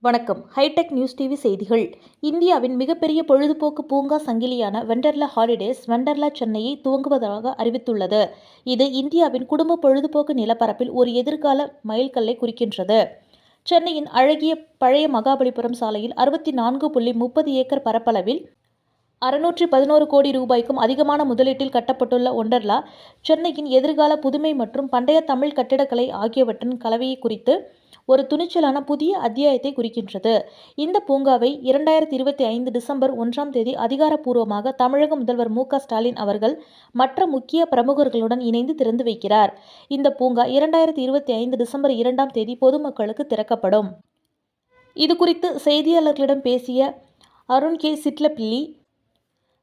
வணக்கம். Hitech news TV செய்திகள். இந்தியாவின் மிகப்பெரிய பொழுதுபோக்கு பூங்கா சங்கிலியான வெண்டர்லா ஹாலிடேஸ் வெண்டர்லா சென்னையை துவங்குவதாக அறிவித்துள்ளது. இது இந்தியாவின் குடும்ப பொழுதுபோக்கு நிலப்பரப்பில் ஒரு எதிர்கால மைல்கல்லை குறிக்கின்றது. சென்னையின் அழகிய பழைய மகாபலிபுரம் சாலையில் அறுபத்தி நான்கு புள்ளி முப்பது ஏக்கர் பரப்பளவில் அறுநூற்றி பதினோரு கோடி ரூபாய்க்கும் அதிகமான முதலீட்டில் கட்டப்பட்டுள்ள ஒண்டர்லா சென்னையின் எதிர்கால புதுமை மற்றும் பண்டைய தமிழ் கட்டிடக்கலை ஆகியவற்றின் கலவையை குறித்து ஒரு துணிச்சலான புதிய அத்தியாயத்தை குறிக்கின்றது. இந்த பூங்காவை இரண்டாயிரத்தி இருபத்தி ஐந்து டிசம்பர் ஒன்றாம் தேதி அதிகாரப்பூர்வமாக தமிழக முதல்வர் மு க ஸ்டாலின் அவர்கள் மற்ற முக்கிய பிரமுகர்களுடன் இணைந்து திறந்து வைக்கிறார். இந்த பூங்கா இரண்டாயிரத்தி இருபத்தி ஐந்து டிசம்பர் இரண்டாம் தேதி பொதுமக்களுக்கு திறக்கப்படும். இது குறித்து செய்தியாளர்களிடம் பேசிய Arun K Chittilappilly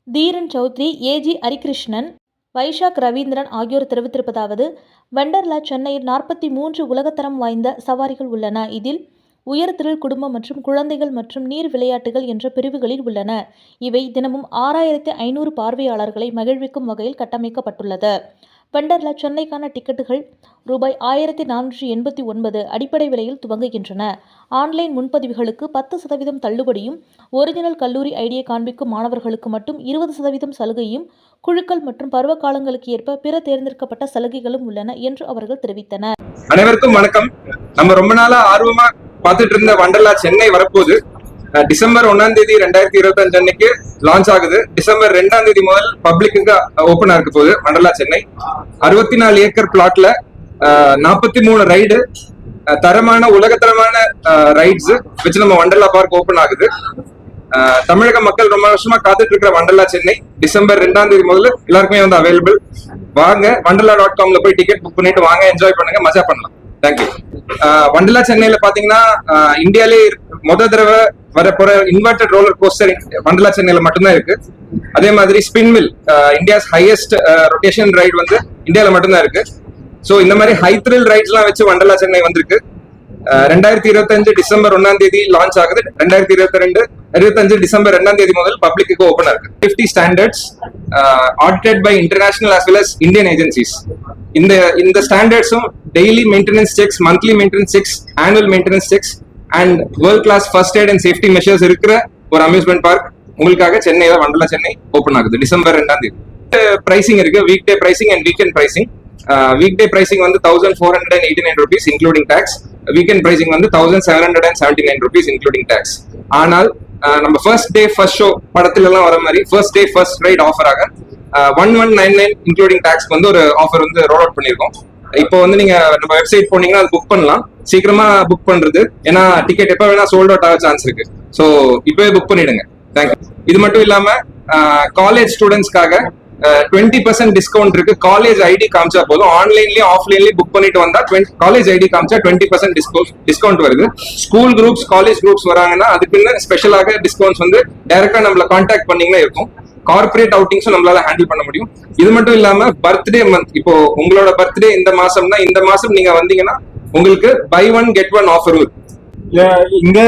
Dheeran Chowdhary A G Harikrishnan Vaishak Ravindran ஆகியோர் தெரிவித்திருப்பதாவது வெண்டர்லா சென்னையில் நாற்பத்தி மூன்று உலகத்தரம் வாய்ந்த சவாரிகள் உள்ளன. இதில் உயர்திரள் குடும்பம் மற்றும் குழந்தைகள் மற்றும் நீர் விளையாட்டுகள் என்ற பிரிவுகளில் உள்ளன. இவை தினமும் ஆறாயிரத்தி ஐநூறு பார்வையாளர்களை மகிழ்விக்கும் வகையில் கட்டமைக்கப்பட்டுள்ளது. வண்டர்லா சென்னைக்கான டிக்கெட்டுகள் ரூபாய் ஆயிரத்தி நானூற்றி எண்பத்தி ஒன்பது அடிப்படை விலையில் துவங்குகின்றன. ஆன்லைன் முன்பதிவுகளுக்கு பத்து சதவீதம் தள்ளுபடியும் ஒரிஜினல் கல்லூரி ஐடியை காண்பிக்கும் மாணவர்களுக்கு மட்டும் இருபது சதவீதம் சலுகையும் குழுக்கள் மற்றும் பருவ காலங்களுக்கு ஏற்ப பிற தேர்ந்தெடுக்கப்பட்ட சலுகைகளும் உள்ளன என்று அவர்கள் தெரிவித்தனர். அனைவருக்கும் வணக்கம். நம்ம ரொம்ப நாளா ஆர்வமா பார்த்துட்டு இருந்த வண்டர்லா சென்னை வரப்போகுது. டிசம்பர் ஒன்னாம் தேதி ரெண்டாயிரத்தி இருபத்தி அஞ்சு அன்னைக்கு லான்ச் ஆகுது. டிசம்பர் ரெண்டாம் தேதி முதல் பப்ளிக்கு ஓபனா இருக்க போகுது. மண்டலா சென்னை. அறுபத்தி நாலு ஏக்கர் பிளாட்ல நாற்பத்தி மூணு ரைடு தரமான உலகத்தரமான ரைட்ஸ் வச்சு நம்ம வண்டர்லா பார்க் ஓபன் ஆகுது. தமிழக மக்கள் ரொம்ப வருஷமா காத்துட்டு இருக்கிற வண்டர்லா சென்னை. டிசம்பர் ரெண்டாம் தேதி முதல்ல எல்லாருக்குமே வந்து அவைலபிள் வாங்க வண்டர்லா டாட் காம்ல போய் டிக்கெட் புக் பண்ணிட்டு வாங்க என்ஜாய் பண்ணுங்க மஜா பண்ணலாம். தேங்க்யூ வண்டர்லா சென்னையில பாத்தீங்கன்னா இந்தியாலே முத தடவை வர இன்வெர்டட் ரோலர் கோஸ்டர் மண்டலா சென்னையில மட்டும்தான் இருக்கு. அதே மாதிரி spin mill India's highest rotation ride வந்து இந்தியால மட்டும்தான் இருக்கு. ஸோ இந்த மாதிரி ஹை த்ரில் ரைட்ஸ் எல்லாம் வச்சு வண்டலா சென்னை வந்திருக்கு. ரெண்டாயிரத்தி இருபத்தஞ்சு டிசம்பர் ஒன்னாம் தேதி லான்ச் ஆகுது. ரெண்டாயிரத்தி இருபத்தி ரெண்டு இருபத்தஞ்சு டிசம்பர் ரெண்டாம் தேதி முதல் பப்ளிக்கு ஓபன் இருக்கு. Fifty standards audited by international as well as Indian agencies இந்த இந்த ஸ்டாண்டர்ட்ஸும் daily maintenance checks monthly maintenance checks annual maintenance checks and world class first aid and safety measures இருக்கிற ஒரு அம்யூஸ்மெண்ட் பார்க் உங்களுக்காக சென்னையில வண்டலா சென்னை ஓப்பன் ஆகுது. December ரெண்டாம் தேதி. Pricing இருக்கு. Weekday pricing and weekend pricing weekday pricing வந்து thousand four hundred and eighty nine rupees including tax weekend pricing வந்து thousand seven hundred and seventy nine rupees including tax ஆனால் நம்ம ஃபர்ஸ்ட் டே ஃபர்ஸ்ட் ஷோ படத்துல எல்லாம் வர மாதிரி first day first ride ஆஃபராக one one nine nine including டேக்ஸ்க்கு வந்து ஒரு offer வந்து ரோல் அவுட் பண்ணியிருக்கோம். இப்போ வந்து நீங்க நம்ம வெப்சைட் போனீங்கன்னா அது புக் பண்ணலாம். சீக்கிரமா புக் பண்றது. ஏன்னா டிக்கெட் எப்ப வேணா சோல்ட் அவுட் ஆக சான்ஸ் இருக்கு. ஸோ இப்பவே புக் பண்ணிடுங்க. தேங்க்யூ இது மட்டும் இல்லாம காலேஜ் ஸ்டூடெண்ட்ஸ்க்காக டுவெண்ட்டி பர்சன்ட் டிஸ்கவுண்ட் இருக்கு. காலேஜ் ஐடி காமிச்சா போதும். ஆன்லைன்லயும் ஆஃப்லைன்லயும் புக் பண்ணிட்டு வந்தா காலேஜ் ஐடி காமிச்சா டுவெண்ட்டி பர்சன்ட் டிஸ்கவுண்ட் வருது. ஸ்கூல் குரூப்ஸ் காலேஜ் குரூப்ஸ் வராங்கன்னா அதுக்குன்னு ஸ்பெஷலாக டிஸ்கவுண்ட்ஸ் வந்து டைரக்டா நம்மள கான்டாக்ட் பண்ணீங்கன்னா இருக்கும். கார்பரேட் அவுட்டிங்ஸும் நம்மளால ஹேண்டில் பண்ண முடியும். இது மட்டும் இல்லாம பர்த்டே மந்த் இப்போ உங்களோட பர்த்டே இந்த மாசம்னா இந்த மாசம் நீங்க வந்தீங்கன்னா உங்களுக்கு buy one get one offer இருக்கு இல்ல, இங்க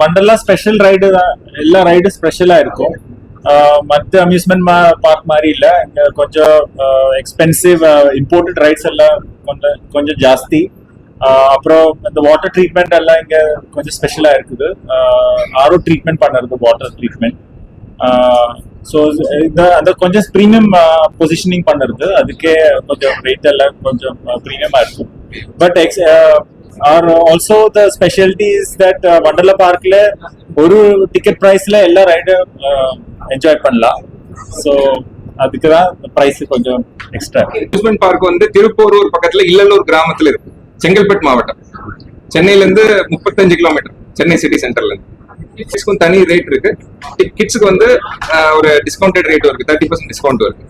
வண்டர்லா ஸ்பெஷல் ரைடு எல்லா ரைடும் ஸ்பெஷலா இருக்கும். மற்ற மத்த அம்யூஸ்மெண்ட் பார்க் மாதிரி இல்ல. இங்க கொஞ்சம் எக்ஸ்பென்சிவ் இம்போர்ட்டட் ரைட்ஸ் எல்லாம் கொஞ்சம் கொஞ்சம் ஜாஸ்தி. அப்புறம் இந்த வாட்டர் ட்ரீட்மெண்ட் எல்லாம் இங்க கொஞ்சம் ஸ்பெஷலா இருக்குது. ஆரோ ட்ரீட்மெண்ட் பண்ணுறது வாட்டர் ட்ரீட்மெண்ட் ஸோ இந்த அந்த கொஞ்சம் ப்ரீமியம் பொசிஷனிங் பண்ணுறது அதுக்கே கொஞ்சம் ரேட் எல்லாம் கொஞ்சம் ப்ரீமியமாக இருக்கும். But X R also the speciality is that Wonderla பார்க்கில் ஒரு டிக்கெட் ப்ரைஸில் எல்லா ரைடும் என்ஜாய் பண்ணலாம். ஸோ அதுக்கு தான் ப்ரைஸ் கொஞ்சம் எக்ஸ்ட்ரா அம்யூஸ்மெண்ட் பார்க் வந்து திருப்போரூர் பக்கத்துல இல்லலூர் கிராமத்துல இருக்கு. செங்கல்பட்டு மாவட்டம். சென்னையில இருந்து முப்பத்தஞ்சு கிலோமீட்டர் சென்னை சிட்டி சென்டர்ல இருந்து. கிட்ஸ்க்கும் தனி ரேட் இருக்கு. கிட்ஸுக்கு வந்து ஒரு டிஸ்கவுண்டட் ரேட் இருக்கு. தேர்ட்டி பர்சன்ட் டிஸ்கவுண்ட் இருக்கு.